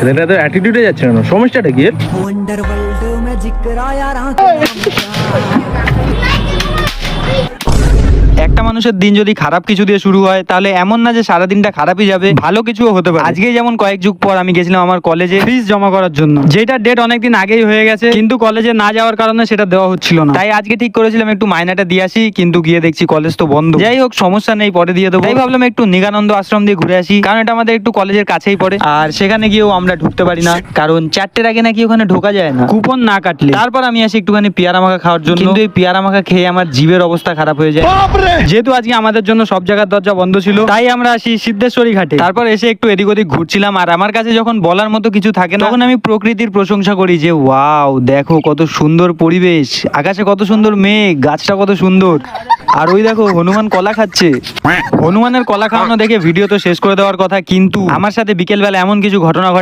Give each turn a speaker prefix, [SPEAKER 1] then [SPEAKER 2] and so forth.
[SPEAKER 1] ছেলেটা তো অ্যাটিটিউডে যাচ্ছে না সমস্যাটা কি
[SPEAKER 2] মানুষের দিন যদি খারাপ কিছু দিয়ে শুরু হয় তাহলে এমন না যে সারা দিনটা খারাপই যাবে ভালো কিছুও হতে পারে। আজকে যেমন কয়েক যুগ পর আমি গেছিলাম আমার কলেজে ফিস জমা করার জন্য। যেটা ডেট অনেকদিন আগেই হয়ে গেছে কিন্তু কলেজে না যাওয়ার কারণে সেটা দেওয়া হচ্ছিল না। তাই আজকে ঠিক করেছিলাম একটু মাইনাটা দিয়ে আসি কিন্তু গিয়ে দেখছি কলেজ তো বন্ধ। যাই হোক সমস্যা নেই পরে দিয়ে দেবো। তাই ভাবলাম একটু নিগানন্দ আশ্রম দিয়ে ঘুরে আসি কারণ এটা আমাদের একটু কলেজের কাছেই পড়ে। আর সেখানে গিয়েও আমরা ঢুকতে পারি না কারণ চারটের আগে নাকি ওখানে ঢোকা যায় না। কুপন না কাটলে। তারপর আমি আসি একটুখানি পেয়ারা মাখা খাওয়ার জন্য। কিন্তু এই পেয়ারা মাখা খেয়ে আমার জিভের অবস্থা খারাপ হয়ে যায়। যেহেতু আজকে আমাদের জন্য সব জায়গার দরজা বন্ধ ছিল, তাই আমরা আসি সিদ্ধেশ্বরী ঘাটে। তারপর এসে একটু এদিক ওদিক ঘুরছিলাম, আর আমার কাছে যখন বলার মতো কিছু থাকে না, তখন আমি প্রকৃতির প্রশংসা করি যে, ওয়াও, দেখো কত সুন্দর পরিবেশ, আকাশে কত সুন্দর মেঘ, গাছটা কত সুন্দর। আর ওই দেখো, হনুমান কলা খাচ্ছে। হনুমানের কলা খাওয়ানো দেখে ভিডিও তো শেষ করে দেওয়ার কথা, কিন্তু আমার সাথে বিকেলবেলা এমন কিছু ঘটনা ঘটে